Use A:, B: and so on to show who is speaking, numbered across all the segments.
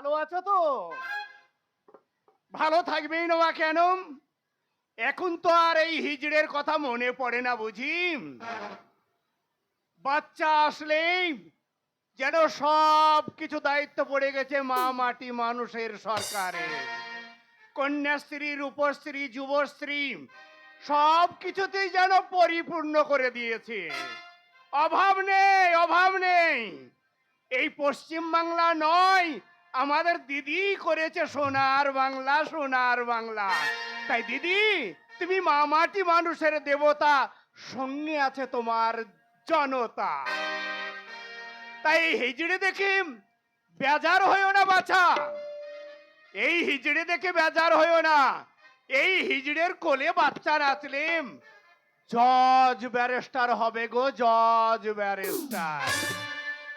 A: ভালো আছো তো? ভালো থাকবেই না কেন এখন তো আর এই হিজড়ের কথা মনে পড়ে না বুঝি? বাচ্চা আসলেই যেন সব কিছু দায়িত্ব পড়ে গেছে মা মাটি মানুষের সরকারে। কন্যাশ্রী রূপশ্রী যুবশ্রী সব কিছুতেই যেন পরিপূর্ণ করে দিয়েছে। অভাব নেই অভাব নেই। এই পশ্চিম বাংলা নয় আমাদের দিদি করেছে সোনার বাংলা সোনার বাংলা। তাই দিদি, তুমি মামাটি মানুষের দেবতা, সঙ্গে আছে তোমার জনতা। তাই হিজড়ে দেখে বেজার হয়েও না বাছা। এই হিজড়ে দেখে বেজার হয়েও না। এই হিজড়ের কোলে বাচ্চা নাচলেম জজ ব্যারিস্টার হবে গো, জজ ব্যারিস্টার।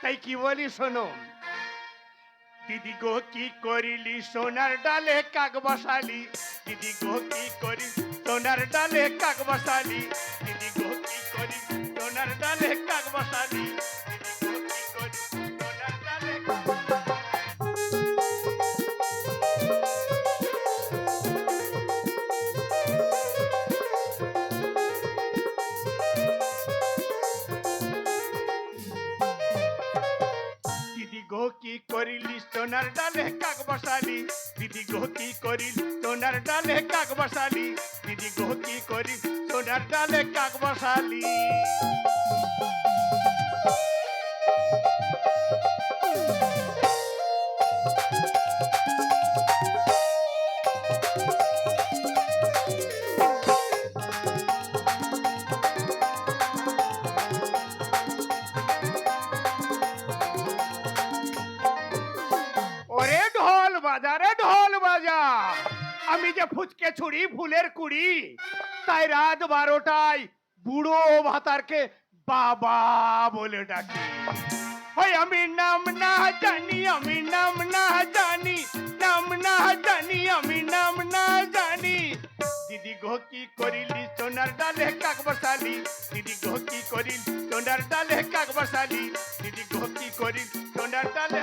A: তাই কি বলি শোনো দিদি গো, কি করিলি? সোনার ডালে কাক বসালি? দিদি গো, কি করি? সোনার ডালে কাক বসালি? দিদি গো, কি করি? সোনার ডালে কাক বসালি? সোনার ডালে কাক বসালি, দিদি গো করি সোনার ডালে কাক বসালি, দিদি গো কি করি সোনার ডালে কাক বসালি। ফুচকে ছুরি ফুলের কুড়ি। তাই রাত বারোটায় বুড়ো ভাতারকে বাবা বলে ডাকি। ওই আমি নাম না জানি, আমি নাম না জানি, নাম না জানি, আমি নাম না জানি। দিদি গো, কি করিলি? সোনার ডালে কাক বসালি? দিদি গো করিল? সোনার ডালে কাক বসালি? দিদি গো করিল? সোনার ডালে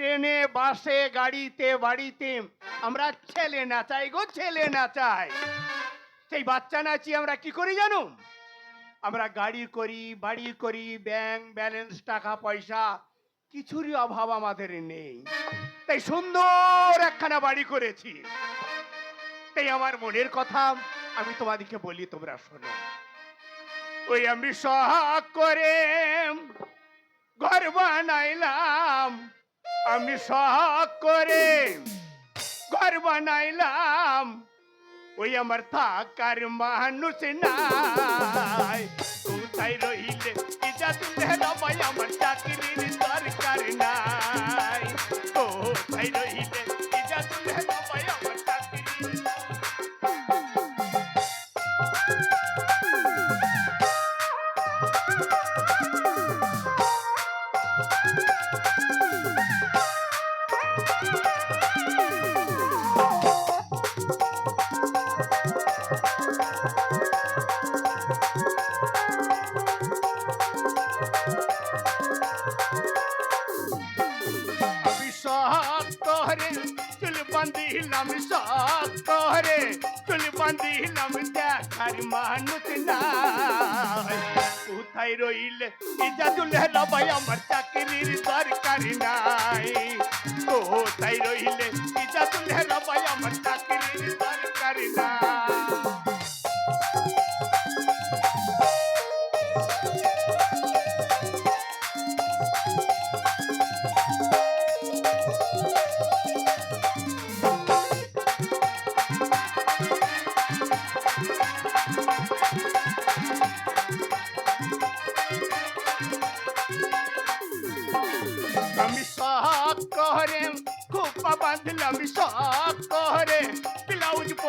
A: ট্রেনে, বাসে, গাড়িতে, বাড়িতে। আমরা ছেলে না চাই গো, ছেলে না চাই। সেই বাচ্চা নাচি আমরা কি করি জানো? আমরা গাড়ি করি, বাড়ি করি, ব্যাংক ব্যালেন্স, টাকা, পয়সা। কিছুরই অভাব আমাদের নেই। তাই সুন্দর একখানা বাড়ি করেছি। তাই আমার মনের কথা আমি তোমাদেরকে বলি, তোমরা শোনো। ওই আমি সহাগ করে ঘর বানাইলাম। আমি সহাগ করে ঘর বানাইলাম। ওই আমার থাকার মানুষ নাই। কোথায় রইলে ইজা তুমি আমার চাকরির দরকার নাই। তাই রইলে চুল বান্ধিলাম দেখার মানুষ নাই কোথায় রইলে ইজা চুলে রবাই আমার চাকরির দরকার নাই কোথায় রইলে ইজা চুলে রবাই আমার চাকরির দরকার নাই আমি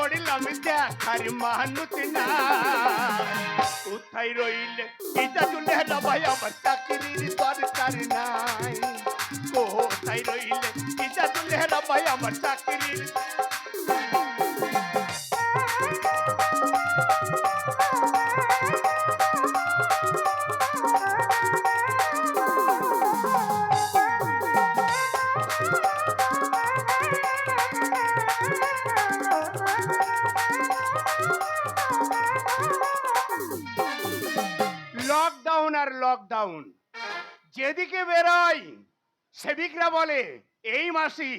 A: পড়লাম দেখার মানুষ না কোথায় রইলে ইজাজুল ভাই আমার চাকরির দরকার নাই কোথায় রইলে ইজাজুল ভাই আমার চাকরির লকডাউন আর লকডাউন যেদিকে বেরোয় সেদিকরা বলে, এই মাসি,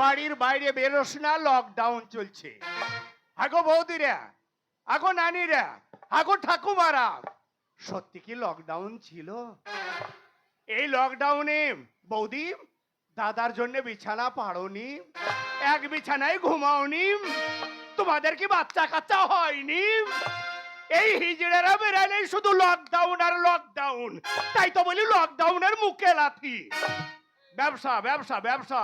A: বাড়ির বাইরে বেরোস না লকডাউন চলছে। আগো বৌদিরা, আগো নানিরা, আগো ঠাকুমারা, সত্যি কি লকডাউন ছিল? এই লকডাউনে বৌদি, দাদার জন্য বিছানা পাড়োনি, এক বিছানায় ঘুমাওনি, তোমাদের কি বাচ্চা কাচ্চা হয়নি? এই হিজড়েরা বেরালে শুধু লকডাউন আর লকডাউন তাই তো বলি লকডাউনের মুখে লাথি। ব্যবসা ব্যবসা ব্যবসা।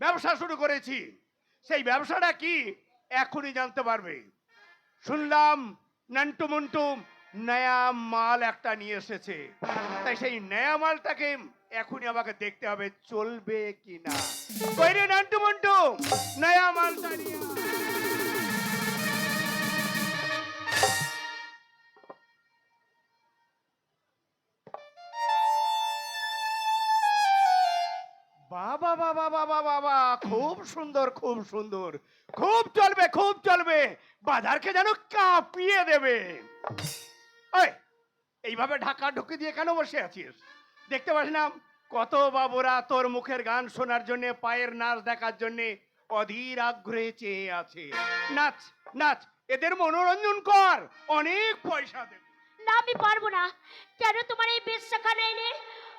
A: ব্যবসা শুরু করেছি। সেই ব্যবসাটা কি? এখনই জানতে পারবে। শুনলাম নান্টু মন্টু নয়া মাল একটা নিয়ে এসেছে। তাই সেই নয়া মালটাকে এখনই আমাকে দেখতে হবে, চলবে কিনা। নান্টু মন্টু? নয়া মালটা নিয়ে বাবা বাবা বাবা খুব সুন্দর খুব সুন্দর। খুব চলবে খুব চলবে। বাজারকে যেন কাঁপিয়ে দেবে। এইভাবে ঢাকা ঢুকে দিয়ে কেন বসে আছিস? দেখতে পাস না? কত বাবুরা তোর মুখের গান শোনার জন্য, পায়ের নাচ দেখার জন্য অধীর আগ্রহে চেয়ে আছে। নাচ নাচ, এদের মনোরঞ্জন কর। অনেক পয়সা দেবে।
B: না, আমি পারব না। কেন তোমার এই বেশখানা এনে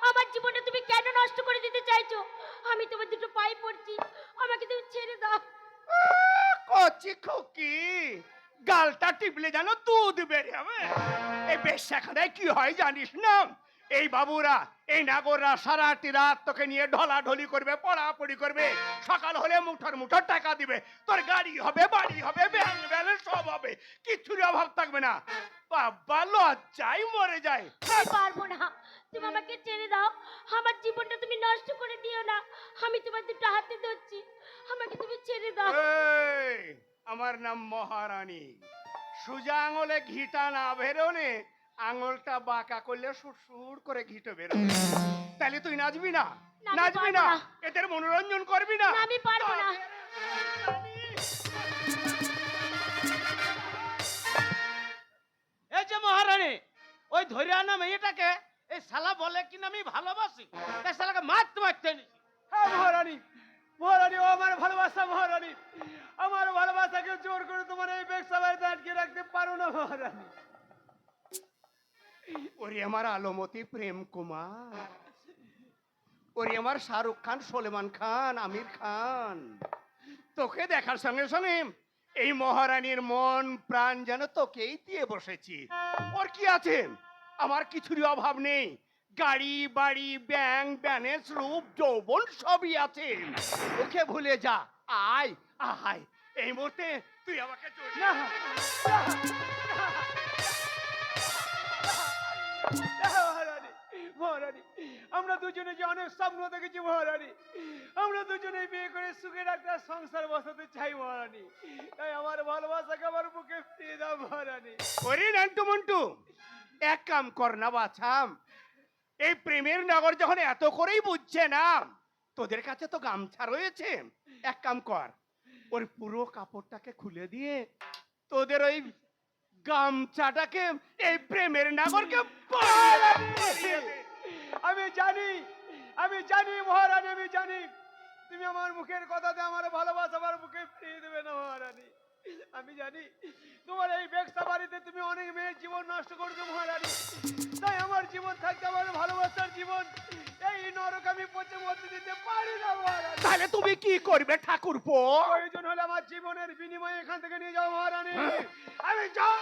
B: আমার জীবনটা তুমি কেন নষ্ট করে দিতে চাইছো আমি তোমার দুটো পায়ে পড়ছি। আমাকে তুমি ছেড়ে দাও।
A: কচি খুকি, গালটা টিপলে যেন দুধ বেরিয়ে হবে এই বেশ্যাখানায় কি হয় জানিস না? এই বাবুরা এই নাগররা সারাটি রাত তোকে নিয়ে ঢলাঢলি করবে পড়াপড়ি করবে। সকাল হলে মুঠোর মুঠোর টাকা দিবে। তোর গাড়ি হবে বাড়ি হবে ব্যাংক ব্যালেন্স সব হবে। কিচ্ছুর অভাব থাকবে না। বাবা লজ্জাই মরে যায়।
B: আমি পারব না। তুমি আমাকে ছেড়ে দাও। আমার জীবনটা তুমি নষ্ট করে দিও না। আমি তোমার দুটো হাতে ধরছি। আমাকে তুমি ছেড়ে দাও।
A: এই, আমার নাম মহারানী। সুজা আঙুলে ঘিটা না বেরোলে আঙুলটা বাঁকা করলে সুর করে ঘিটো বেরোবে তাহলে তুই নাচবি না? নাচবি না। এদের মনোরঞ্জন করবি না?
B: আমি পারব না।
C: এই যে মহারানী ওই ধরে আনা মেয়েটাকে এই শালা বলে কিনা আমি ভালোবাসি? এই শালাকে মারতে মারতে নিছি
D: হ্যাঁ মহারানী। মহারানী ও আমার ভালোবাসা মহারানী। আমার ভালোবাসাকে জোর করে তোমার এই ব্যবসা বাড়িতে আটকে রাখতে পারো না মহারানী।
A: ওরে আমার আলমতি প্রেম কুমার। ওরে আমার শাহরুখ খান সোলেমান খান আমির খান। তোকে দেখার সঙ্গে সঙ্গে এই মহারানীর মন প্রাণ যেন তোকেই দিয়ে বসেছি। ওর কি আছে? আমার কিছুরই অভাব নেই। গাড়ি বাড়ি ব্যাংক ব্যালেন্স রূপ যৌবন সবই আছে। ওকে ভুলে যা। আয় আয়। এই মুহূর্তে তুই আমাকে
D: না, আমরা দুজনে যে অনেক স্বপ্ন দেখেছি মহারানী, আমরা দুজনে বিয়ে করে একটা সংসার বসাতে চাই মহারানী। তাই আমার ভালোবাসাকে আমার বুকে দাও মহারানী।
A: নান্টু মন্টু, এক কাম কর না বাছাম। এই প্রেমের নগর যখন এত করেই বুঝছে না, তোদের কাছে তো গামছা রয়েছে। এক কাম কর, ওর পুরো কাপড়টাকে খুলে দিয়ে তোদের ওই গামছাটাকে এই প্রেমের নাগরকে
D: আমি জানি আমি জানি মহারানী, আমি জানি। তুমি আমার মুখের কথাতে আমার ভালোবাসা, আমার মুখে ফিরিয়ে দেবে না মহারানী। আমি জানি তোমার এই ব্যবসা বাড়িতে তুমি অনেক মেয়ের জীবন নষ্ট করছ মহারানী। তাই আমার জীবন থাকতে আমার ভালোবাসার জীবন। এই নরক আমি পচে মরতে দিতে পারি না মহারানী।
A: তাহলে তুমি কি করবে ঠাকুর
D: প্রয়োজন হলে আমার জীবনের বিনিময়ে এখান থেকে নিয়ে যাও মহারানী। আমি যাও।